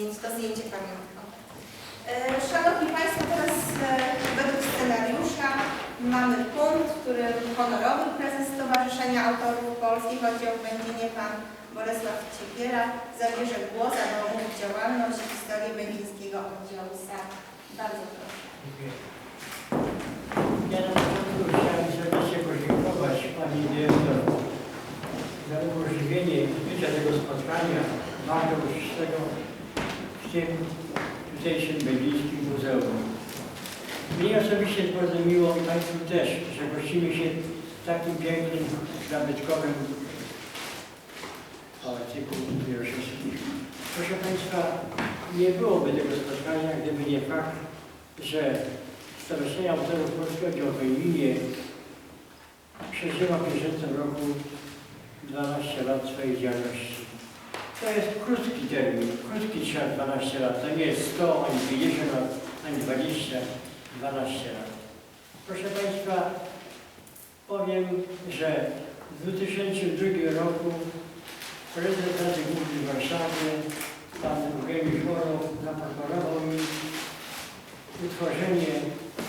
zdjęcie, to zdjęcie pamiątkowe. E, Szanowni Państwo, teraz e, według scenariusza mamy punkt, w którym honorowy prezes Stowarzyszenia Autorów Polskich oddział Będzinie pan Bolesław Ciepiera zabierze głos, aby omówić działalność i historię będzińskiego oddziału SAP. Bardzo proszę. Ja na początku chciałem serdecznie podziękować Pani Dyrektor za umożliwienie bycia tego spotkania bardzo uczciwego w tym tutejszym Będzińskim Muzeum. Mnie osobiście jest bardzo miło i Państwu też, że gościmy się w takim pięknym, zabytkowym pałacyku Wieroszewskich. Proszę Państwa, nie byłoby tego spotkania, gdyby nie fakt, że Stowarzyszenie Autorów Polskiego Dział Wojninie przeżyła w bieżącym roku 12 lat swojej działalności. To jest krótki termin, krótki czas 12 lat. To nie jest 100, ani 50 lat, ani 20, 12 lat. Proszę Państwa, powiem, że w 2002 roku prezydent Rady Głównej w Warszawie, pan Eugeniusz Morow, zaproponował mi utworzenie,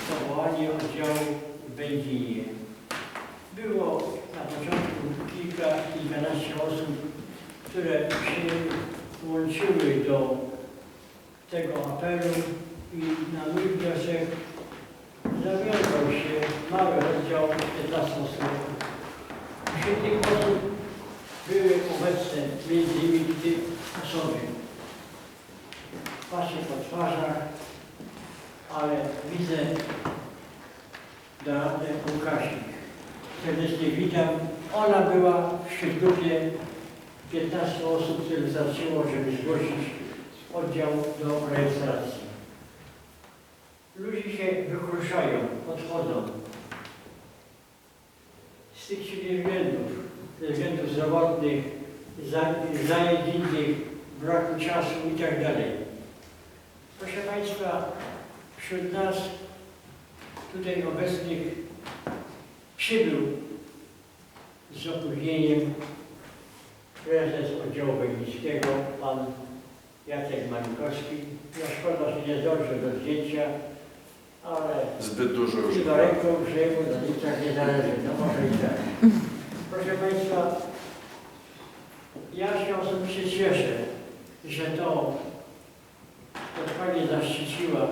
powołanie oddziału w Będzinie. Było na początku kilka, kilkanaście osób, które się włączyły do tego apelu i na mój wniosek zawiązał się mały oddział 15 osób. Wśród tych osób były obecne między innymi te osoby. Patrzę po twarzach, ale widzę Doradę Łukasik. Serdecznie witam. Ona była wśród grupie 15 osób, które wystarczyło, żeby zgłosić oddział do rejestracji. Ludzie się wykruszają, odchodzą. Z tych siedmiu względów, względów zdrowotnych, za- zajęć innych, braku czasu itd. Proszę Państwa, wśród nas tutaj obecnych przybył z opóźnieniem prezes oddziału wojewódzkiego, pan Jacek Mańkowski. Ja szkoda, że nie zdążył do zdjęcia, ale Zbyt dużo już chyba ręką, że na zdjęciach nie zależy, no może i tak. Proszę Państwa, ja się osobiście cieszę, że to spotkanie zaszczyciła,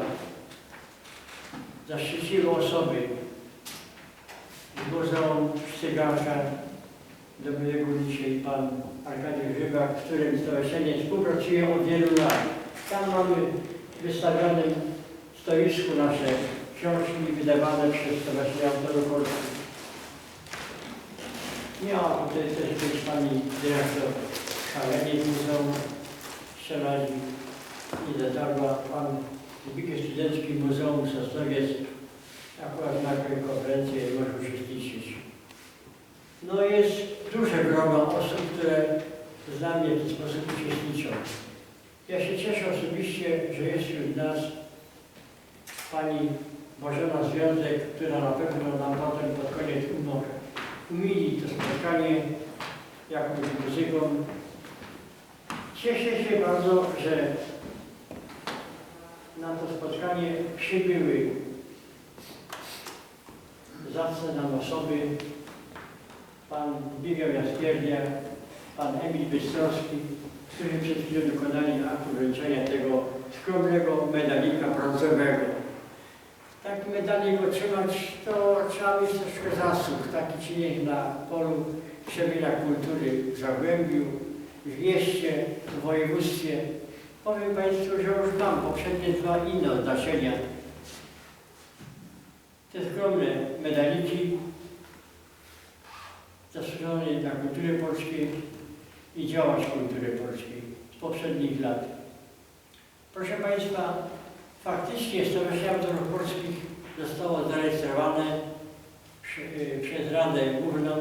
zaszczyciło osoby z Muzeum Sztygarka, do którego dzisiaj pan Arkadiusz Rybak, z którym stowarzyszenie współpracuje od wielu lat. Tam mamy w stoisku nasze książki wydawane przez Stowarzyszenie Autorów Polskich. Miała tutaj też być pani dyrektor szalenie z Muzeum Strzelali i dotarła pan Zbigniew Studencki Muzeum Sosnowiec akurat na tej konferencji nie może uczestniczyć. No jest duże grono osób, które z nami w ten sposób uczestniczą. Ja się cieszę osobiście, że jest wśród nas pani Bożena Związek, która na pewno nam potem pod koniec umowy umili to spotkanie jakąś muzyką. Cieszę się bardzo, że na to spotkanie przybyły zacne nam osoby, pan Zbigniew Jaskiernia, pan Emil Bystrowski, którzy przed chwilą dokonali aktu wręczenia tego skromnego medalika brązowego. Taki medalik otrzymać, to trzeba mieć troszkę zasług. Taki czynień na polu przemienia kultury w Zagłębiu, w mieście, w województwie. Powiem Państwu, że już mam poprzednie dwa inne odznaczenia. Te skromne medaliki zasłużone dla kultury polskiej i działacz kultury polskiej z poprzednich lat. Proszę Państwa, faktycznie Stowarzyszenie Autorów Polskich zostało zarejestrowane y, przez Radę Główną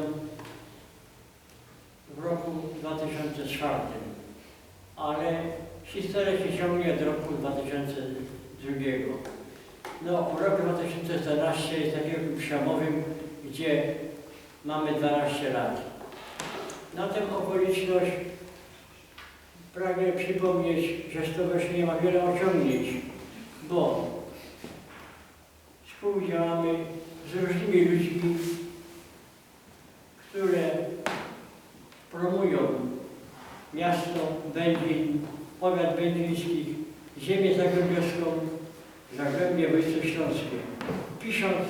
w roku 2004, ale historia się ciągnie od roku 2002. No, rok 2014 jest takim przełomowym, gdzie mamy 12 lat. Na tę okoliczność pragnę przypomnieć, że stowarzyszenie ma wiele osiągnięć, bo współdziałamy z różnymi ludźmi, które promują miasto Będzin, powiat będziński, ziemię zagłębiowską, Zagłębie Wojsko Śląskie. Pisząc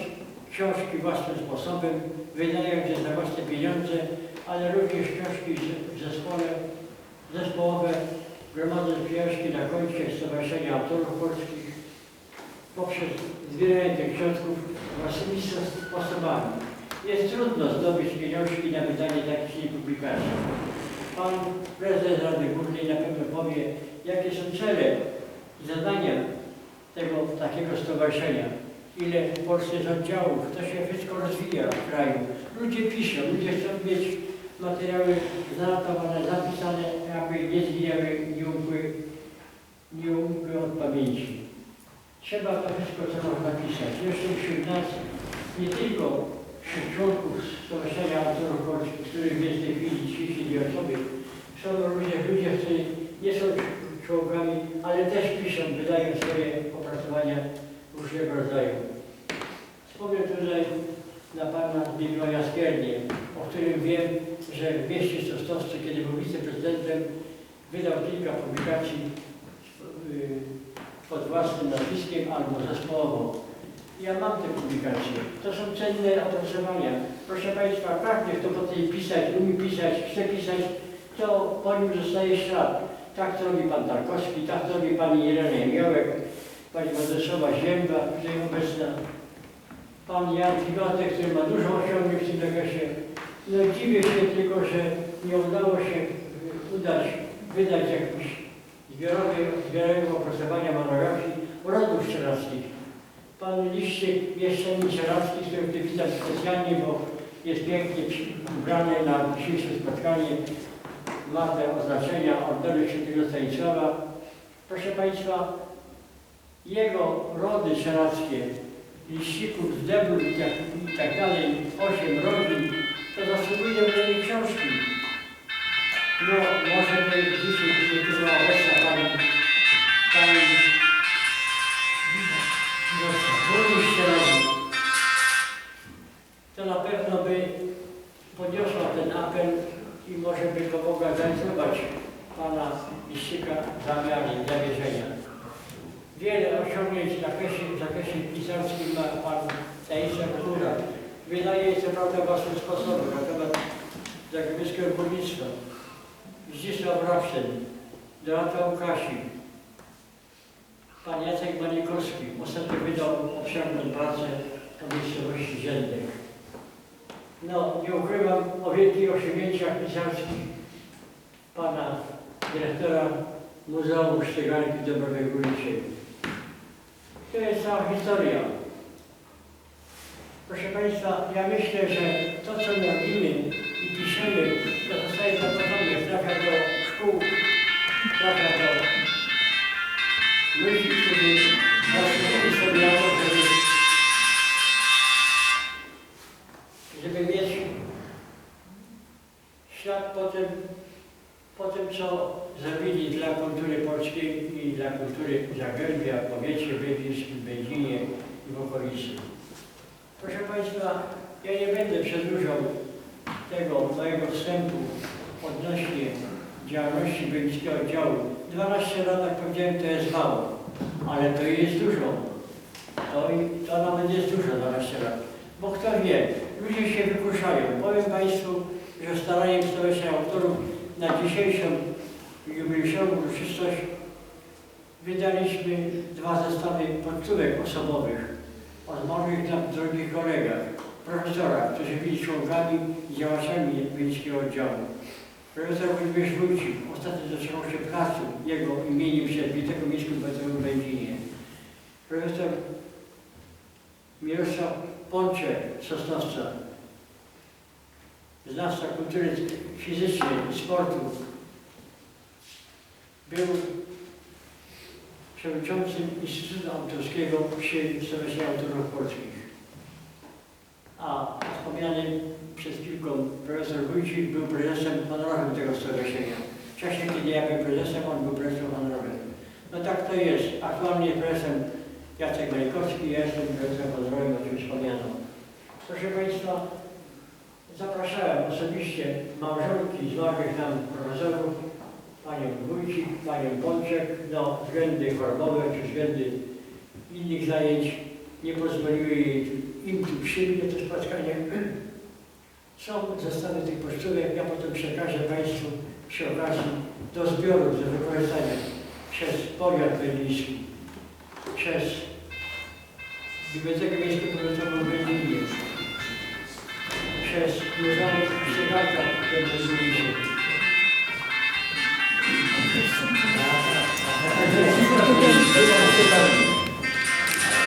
książki własnym sposobem, wydając je za własne pieniądze, ale również książki w zespole, zespołowe, gromadząc książki na koncie Stowarzyszenia Autorów Polskich, poprzez zbieranie tych środków własnymi sposobami. Jest trudno zdobyć pieniążki na wydanie takich publikacji. Pan prezes Rady Górnej na pewno powie, jakie są cele i zadania tego takiego stowarzyszenia. Ile w Polsce jest oddziałów, to się wszystko rozwija w kraju. Ludzie piszą, ludzie chcą mieć materiały zanotowane, zapisane, aby nie zginęły, nie umkły, nie umkły od pamięci. Trzeba to wszystko, co można pisać. Jeszcze wśród nas, nie tylko wśród członków Stowarzyszenia Autorów Polskich, których jest w tej chwili 32 osoby, są również ludzie, którzy nie są członkami, ale też piszą, wydają swoje opracowania różnego rodzaju. Wspomnę tutaj na pana Zbigniewa Jaskiernie, o którym wiem, że w mieście Sosnowscy, kiedy był wiceprezydentem, wydał kilka publikacji y, pod własnym nazwiskiem albo zespołowo. Ja mam te publikacje. To są cenne opracowania. Proszę Państwa, każdy, kto potrafi pisać, umie pisać, chce pisać, to po nim zostaje ślad. Tak to robi Pan Tarkowski, tak to robi Pani Irena Jemiołek, Pani Władysława Zięba, tutaj obecna, Pan Jan Figotek, który ma dużo osiągnięć w tym zakresie. No dziwię się tylko, że nie udało się y, udać, wydać jakichś zbiorowej, zbiorowego opracowania monografii rodów strzelackich. Pan Liszczyk, jeszcze Sieracki, który witam specjalnie, bo jest pięknie ubrany na dzisiejsze spotkanie. Ma te oznaczenia Orderu Świętego Stanisława. Proszę Państwa, jego rody sierackie, liścików, zdebrów i tak, i tak dalej, osiem rodzin, zasługuje na tej książki. No, może by dzisiaj, tu była obecna pani, pani burmistrz to na pewno by podniosła ten apel i może by pomogła zrealizować pana liścika zamiary, zamierzenia. Wiele osiągnięć w zakresie, w zakresie pisarskim ma pan Stanisław Kura. Wydaje co prawda własnym sposobem na temat zagłębiowskiego górnictwa. Zdzisław Rapsen, Dorota Łukasik, pan Jacek Manikowski. Ostatnio wydał obszerną pracę o miejscowości Ziędek. No, nie ukrywam o wielkich osiągnięciach pisarskich pana dyrektora Muzeum Sztygarki Dąbrowy Górniczej. To jest cała historia. Proszę Państwa, ja myślę, że to, co robimy i piszemy, to zostaje zakończone, trafia do szkół, trafia do ludzi, którzy zasłużyli sobie na to, żeby, żeby mieć ślad po tym, po tym, co zrobili dla kultury polskiej i dla kultury Zagłębia, powiecie, Będzińskim, Będzinie i w okolicy. Proszę Państwa, ja nie będę przedłużał tego mojego wstępu odnośnie działalności Będzińskiego Oddziału. 12 lat, jak powiedziałem, to jest mało, ale to jest dużo. To, to nawet jest dużo 12 lat. Bo kto wie, ludzie się wykruszają. Powiem Państwu, że staraniem Stowarzyszenia Autorów na dzisiejszą jubileuszową uroczystość wydaliśmy dwa zestawy podstówek osobowych od moich nam drogich kolegach, profesorach, którzy byli członkami i działaczami Wiejskiego Oddziału. Profesor Wojciech Wójcik, ostatnio zaczęło się pracu jego imieniem się Witek Miejskim w Będzinie. Profesor Mirosław Pącze, Sosnowca, znawca kultury fizycznej sportu, był przewodniczącym Instytutu Autorskiego przy Stowarzyszeniu Autorów Polskich. A wspomniany przez kilku profesor Wójcik był prezesem honorowym tego stowarzyszenia. Wcześniej, kiedy ja byłem prezesem, on był prezesem honorowym. No tak to jest. Aktualnie prezesem Jacek Malikowski, ja jestem prezesem honorowym, o czym wspomniano. Proszę Państwa, zapraszałem osobiście małżonki zmarłych nam profesorów, panią Wójcik, panią Pączek, no względy chorobowe czy względy innych zajęć nie pozwoliły im tu przyjść na to spotkanie. Są zestawy tych pocztówek, ja potem przekażę Państwu przy okazji do zbiorów, do wykorzystania przez powiat berliński, przez Bibliotekę Miejską Powiatową w Berlinie, przez Muzeum Szczepanka w Berlinie. 아, 그렇습니다.